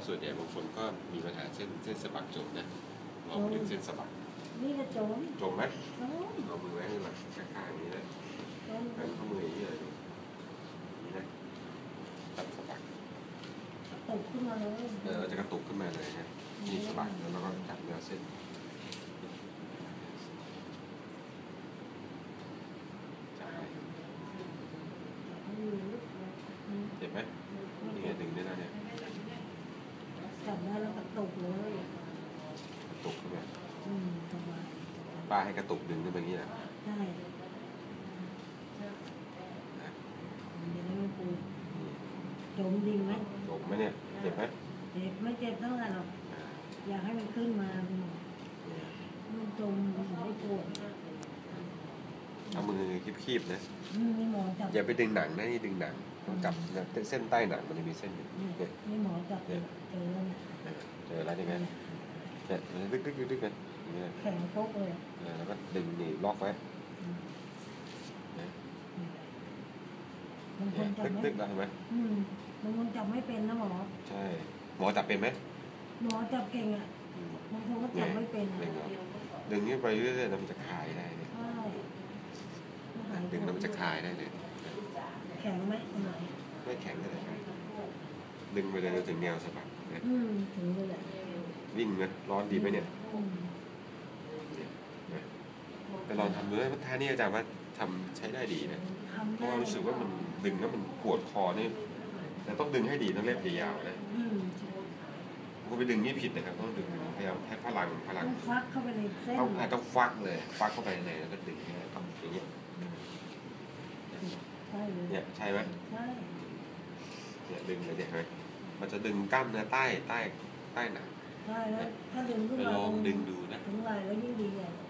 แล้วส่วนใหญ่บางคนก็มีปัญหาเส้นเส้นสะบักจมนะลองดึงเส้นสะบักนี่ก็โจมจมไหมโจมเอามือไว้ข้างหลังข้างๆอย่างนี้นะโจมหันข้อมืออย่างนี้เลยอย่างนี้นะจับสะบักตกขึ้นมาเลยเออจะกระตุกขึ้นมาเลยนะนี่สะบักแล้วเราก็จับเนื้อเส้นจับไปเจ็บไหมนี่ไงดึงได้แล้วเนี่ย จับได้แล้วก็ตกเลยกระตุกขึ้นมาอืมสบายป้าให้กระตุกดึงขึ้นมาอย่างนี้นะใช่นะมันจะได้ไม่ปวดนี่โจมจริงไหมจมไหมเนี่ยเจ็บไหมเจ็บไม่เจ็บเท่าไหร่หรอกอ่าอยากให้มันขึ้นมาคุณหมอเนี่ยมันจมมันไม่ปวดเอามือคีบๆนะอืมนี่หมอจับอย่าไปดึงหนังนะนี่ดึงหนังต้องจับเส้นใต้หนังมันจะมีเส้นอยู่นี่เนี่ย นี่หมอจับเจอแล้วเนี่ยเจอแล้วใช่ไหมเนี่ยมันดึกดึกดึกดึกกันอย่างเงี้ยแข็งโป๊กเลยเออแล้วก็ดึงนี่ล็อกไว้อืมเนี่ยบางคเนี่ยนจับตึกไม่ตึกแล้วเห็นไหมอืมบางคนจับไม่เป็นนะหมอ ใช่ หมอจับเป็นไหมหมอจับเก่งอะอืมบางคนก็จับไม่เป็นอะดึงเอาดึงนี้ไปเรื่อยๆแล้วมันจะคลายได้เลยใช่หายดึงแล้วมันจะคลายได้เลย แข็งไหมอันไหนไม่แข็งก็ได้ ดึงไปเลยจนถึงแนวสะบักเนี่ยอืมถึงเลยแหละวิ่งไหมร้อนดีไหมเนี่ยอืมเนี่ยแต่ลองทำดูนะท่านี้อาจารย์ว่าทำใช้ได้ดีนะทำเพได้ราะว่ารู้สึกว่ามันดึงแล้วมันปวดคอนี่แต่ต้องดึงให้ดีต้องเล็บยาวๆนะอืมคุณไปดึงนี่ผิดนะครับต้องดึงพยายามใช้พลังพลังต้องฟักเข้าไปในเส้นต้องอะต้องฟักเลย ฟักเข้าไปในแล้วก็ดึงให้ต้องอย่างเงี้ยใช่เลยเนี่ยใช่ไหมใช่ เนี่ยดึงเลยเนี่ยเห็นไหมมันจะดึงกล้ามเนื้อใต้ใต้ใต้หนังใช่แล้วถ้าดึงขึ้นไปมาลองดึงดูนะ ถึงไหล่แล้วยิ่งดีใหญ่อ